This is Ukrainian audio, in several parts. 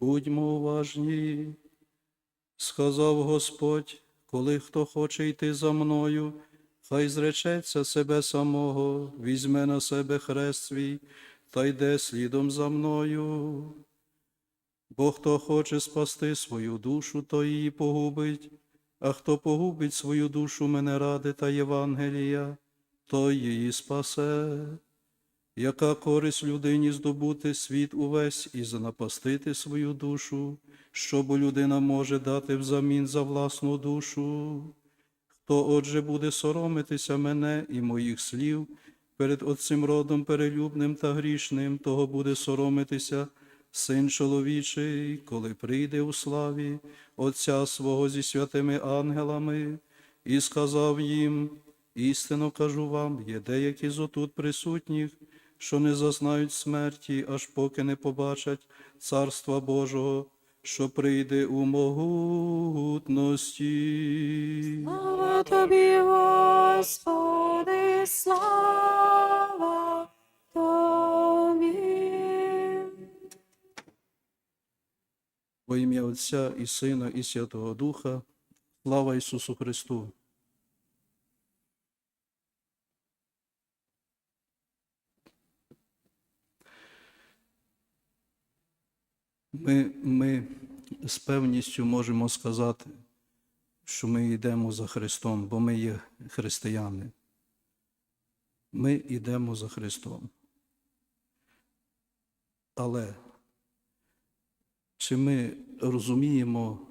будьмо уважні. Сказав Господь, коли хто хоче йти за мною, хай зречеться себе самого, візьме на себе хрест свій та йде слідом за мною. Бо хто хоче спасти свою душу, то її погубить, а хто погубить свою душу мене ради та Євангелія, той її спасе. Яка користь людині здобути світ увесь і занапастити свою душу, що бо людина може дати взамін за власну душу? Хто отже буде соромитися мене і моїх слів перед оцим родом перелюбним та грішним, того буде соромитися Син чоловічий, коли прийде у славі Отця свого зі святими ангелами, і сказав їм, істинно кажу вам, є деякі з отут присутніх, що не зазнають смерті, аж поки не побачать Царства Божого, що прийде у могутності. Слава тобі, Господи, слава тобі. Во ім'я Отця і Сина, і Святого Духа, слава Ісусу Христу. Ми, ми з певністю можемо сказати, що ми йдемо за Христом, бо ми є християни. Ми йдемо за Христом. Але чи ми розуміємо,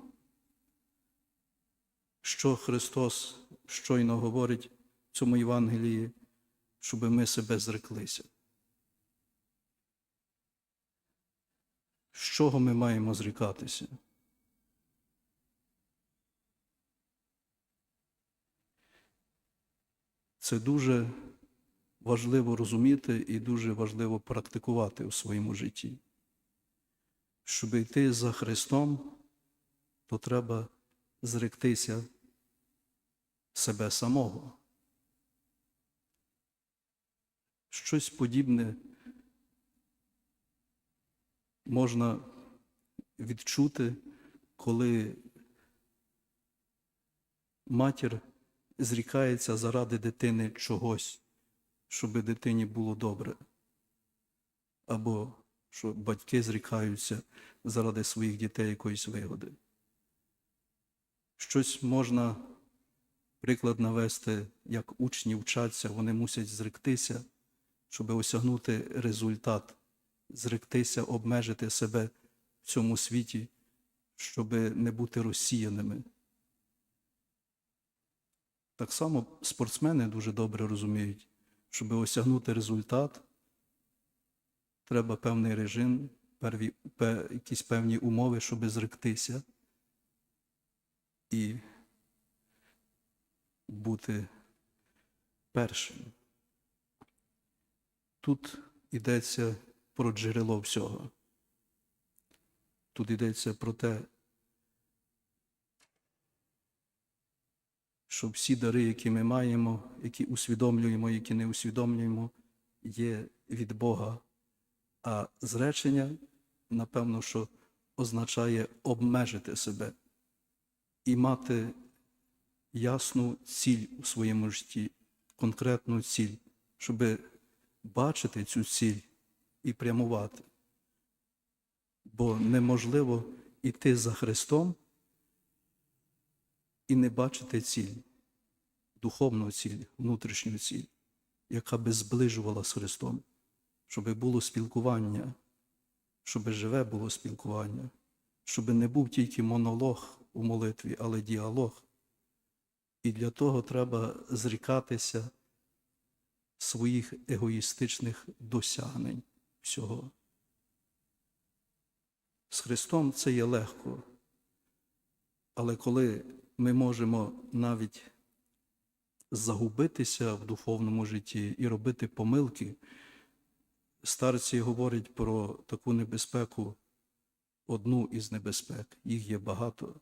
що Христос щойно говорить в цьому Євангелії, щоб ми себе зреклися? З чого ми маємо зрікатися? Це дуже важливо розуміти і дуже важливо практикувати у своєму житті. Щоб йти за Христом, то треба зректися себе самого. Щось подібне можна відчути, коли матір зрікається заради дитини чогось, щоб дитині було добре. Або що батьки зрікаються заради своїх дітей якоїсь вигоди. Щось можна, приклад навести, як учні вчаться, вони мусять зректися, щоб осягнути результат, зректися, обмежити себе в цьому світі, щоб не бути розсіяними. Так само спортсмени дуже добре розуміють, щоб осягнути результат, треба певний режим, перві, пе, якісь певні умови, щоб зректися і бути першим. Тут йдеться про джерело всього. Тут йдеться про те, що всі дари, які ми маємо, які усвідомлюємо, які не усвідомлюємо, є від Бога. А зречення, напевно, що означає обмежити себе і мати ясну ціль у своєму житті, конкретну ціль, щоб бачити цю ціль і прямувати. Бо неможливо йти за Христом і не бачити ціль, духовну ціль, внутрішню ціль, яка би зближувала з Христом, щоб було спілкування, щоб живе було спілкування, щоб не був тільки монолог у молитві, але діалог. І для того треба зрікатися своїх егоїстичних досягнень всього. З Христом це є легко. Але коли ми можемо навіть загубитися в духовному житті і робити помилки, старці говорять про таку небезпеку, одну із небезпек, їх є багато.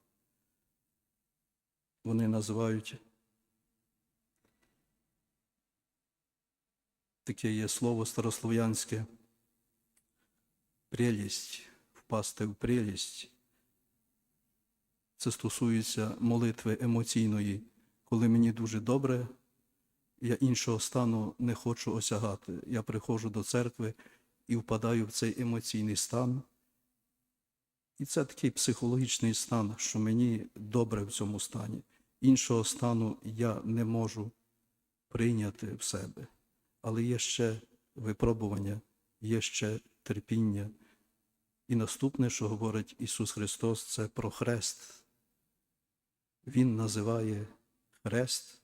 Вони називають таке є слово старослов'янське прелість впасти в прелість. Це стосується молитви емоційної, коли мені дуже добре, я іншого стану не хочу осягати. Я приходжу до церкви і впадаю в цей емоційний стан. І це такий психологічний стан, що мені добре в цьому стані. Іншого стану я не можу прийняти в себе. Але є ще випробування, є ще терпіння. І наступне, що говорить Ісус Христос, це про хрест. Він називає хрест.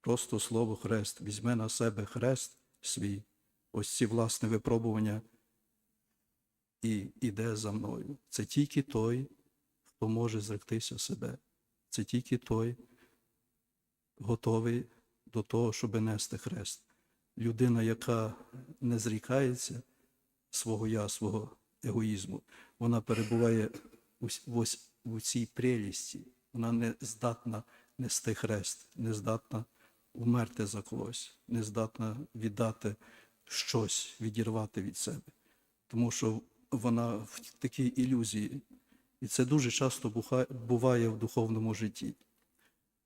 Просто слово хрест. Візьме на себе хрест свій, ось ці власне випробування і іде за мною. Це тільки той, хто може зректися себе. Це тільки той, готовий до того, щоб нести хрест. Людина, яка не зрікається свого я, свого егоїзму, вона перебуває ось у цій прелісті. Вона не здатна нести хрест, не здатна вмерти за когось, не здатна віддати щось, відірвати від себе. Тому що вона в такій ілюзії. І це дуже часто буває в духовному житті.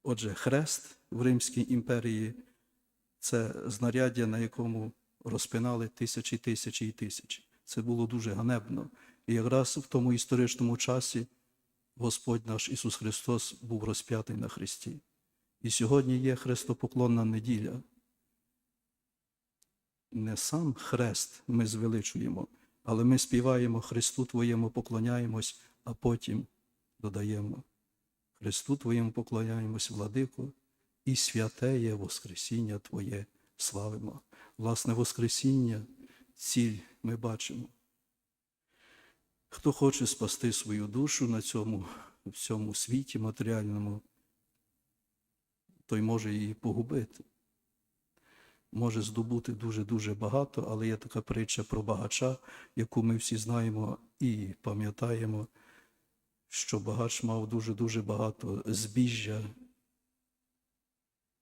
Отже, хрест в Римській імперії це знаряддя, на якому розпинали тисячі, тисячі і тисячі. Це було дуже ганебно. І якраз в тому історичному часі Господь наш Ісус Христос був розп'ятий на Христі. І сьогодні є хрестопоклонна неділя. Не сам хрест ми звеличуємо, але ми співаємо Христу Твоєму поклоняємось, а потім додаємо. Христу Твоєму поклоняємось, владико, і святе є Воскресіння Твоє славимо. Власне, Воскресіння, ціль ми бачимо. Хто хоче спасти свою душу на цьому, в цьому світі матеріальному, той може її погубити. Може здобути дуже-дуже багато, але є така притча про багача, яку ми всі знаємо і пам'ятаємо, що багач мав дуже-дуже багато збіжжя,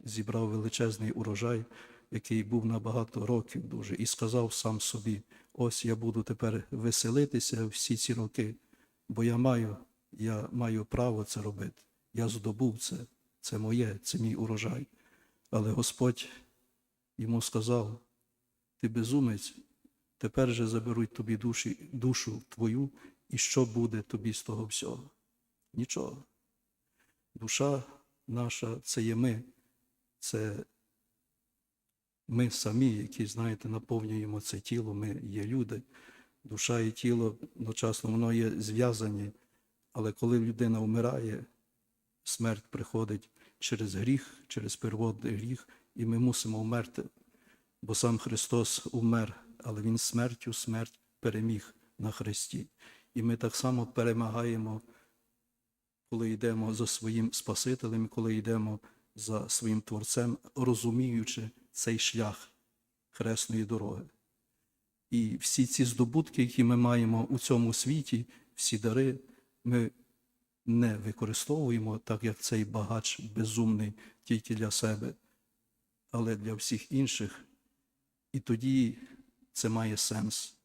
зібрав величезний урожай, який був на багато років дуже, і сказав сам собі: ось я буду тепер веселитися всі ці роки, бо я маю, я маю право це робити. Я здобув це, це моє, це мій урожай. Але Господь йому сказав: ти безумець, тепер же заберуть тобі душі, душу твою, і що буде тобі з того всього? Нічого. Душа наша це є ми, це ми самі, які, знаєте, наповнюємо це тіло, ми є люди. Душа і тіло одночасно воно є зв'язані, але коли людина вмирає, смерть приходить через гріх, через первотний гріх, і ми мусимо вмерти. Бо сам Христос умер, але Він смертю смерть переміг на Христі. І ми так само перемагаємо, коли йдемо за своїм Спасителем, коли йдемо за своїм Творцем, розуміючи цей шлях хресної дороги. І всі ці здобутки, які ми маємо у цьому світі, всі дари, ми не використовуємо так, як цей багач безумний тільки для себе, але для всіх інших. І тоді це має сенс.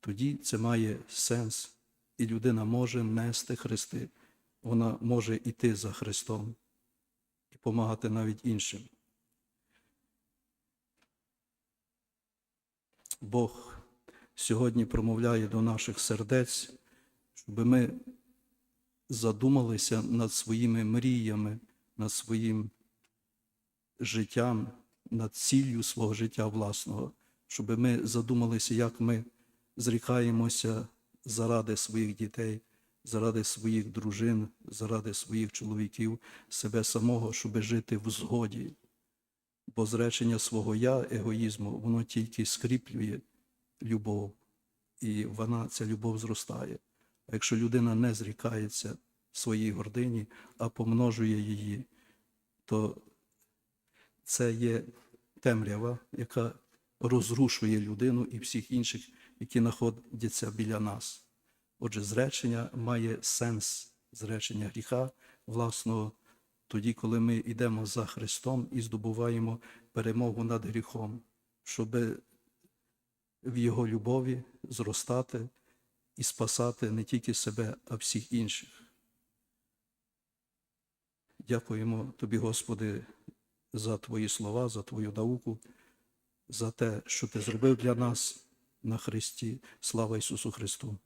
Тоді це має сенс, і людина може нести хрести. Вона може йти за Христом і допомагати навіть іншим. Бог сьогодні промовляє до наших сердець, щоб ми задумалися над своїми мріями, над своїм життям, над ціллю свого життя власного, щоб ми задумалися, як ми зрікаємося заради своїх дітей, заради своїх дружин, заради своїх чоловіків, себе самого, щоб жити в згоді. Бо зречення свого я, егоїзму, воно тільки скріплює любов, і вона, ця любов зростає. А якщо людина не зрікається своїй гордині, а помножує її, то це є темрява, яка розрушує людину і всіх інших, які знаходяться біля нас. Отже, зречення має сенс зречення гріха власного тоді, коли ми йдемо за Христом і здобуваємо перемогу над гріхом, щоб в Його любові, зростати і спасати не тільки себе, а всіх інших. Дякуємо Тобі, Господи, за Твої слова, за Твою науку, за те, що Ти зробив для нас на Христі. Слава Ісусу Христу!